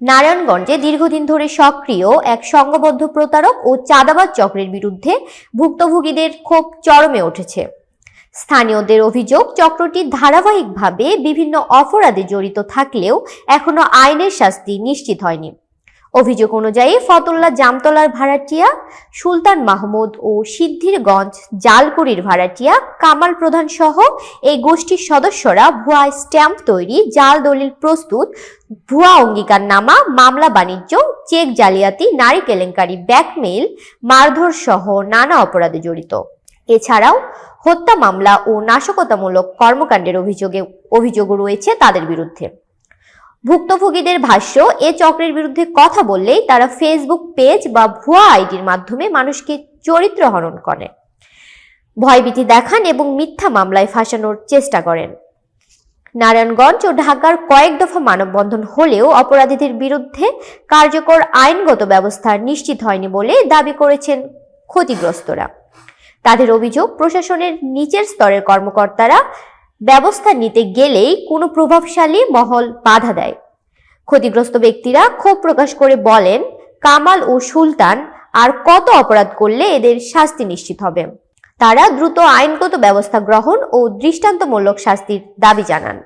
নারায়ণগঞ্জে দীর্ঘদিন ধরে সক্রিয় এক সংঘবদ্ধ প্রতারক ও চাঁদাবাজ চক্রের বিরুদ্ধে ভুক্তভোগীদের ক্ষোভ চরমে উঠেছে। স্থানীয়দের অভিযোগ, চক্রটি ধারাবাহিকভাবে বিভিন্ন অপরাধে জড়িত থাকলেও এখনও আইনের শাস্তি নিশ্চিত হয়নি। অভিযোগ অনুযায়ী ফতুল্লা জামতলার ভাড়াটিয়া, সুলতান মাহমুদ ও সিদ্ধিরগঞ্জ জালকুড়ির ভাড়াটিয়া, কামাল প্রধান সহ এই গোষ্ঠীর সদস্যরা ভুয়া স্ট্যাম্প তৈরি, জাল দলিল প্রস্তুত, ভুয়া অঙ্গীকার নামা মামলা বাণিজ্য, চেক জালিয়াতি, নারী কেলেঙ্কারি ব্যাকমেইল মারধর সহ নানা অপরাধে জড়িত। এছাড়াও হত্যা মামলা ও নাশকতামূলক কর্মকাণ্ডের অভিযোগে অভিযোগও রয়েছে তাদের বিরুদ্ধে। ভুক্তভোগীদের ভাষ্য, এ চক্রের বিরুদ্ধে কথা বললেই তারা ফেসবুক পেজ বা ভুয়া আইডির মাধ্যমে মানুষকে চরিত্র হরণ করে। ভয়ভীতি দেখান এবং মিথ্যা মামলায় ফাঁসানোর চেষ্টা করেন। নারায়ণগঞ্জ ও ঢাকার কয়েক দফা মানববন্ধন হলেও অপরাধীদের বিরুদ্ধে কার্যকর আইনগত ব্যবস্থা নিশ্চিত হয়নি বলে দাবি করেছেন ক্ষতিগ্রস্তরা। তাদের অভিযোগ, প্রশাসনের নিচের স্তরের কর্মকর্তারা ব্যবস্থা নিতে গেলেই কোনো প্রভাবশালী মহল বাধা দেয়। ক্ষতিগ্রস্ত ব্যক্তিরা ক্ষোভ প্রকাশ করে বলেন, কামাল ও সুলতান আর কত অপরাধ করলে এদের শাস্তি নিশ্চিত হবে? তারা দ্রুত আইনগত ব্যবস্থা গ্রহণ ও দৃষ্টান্তমূলক শাস্তির দাবি জানান।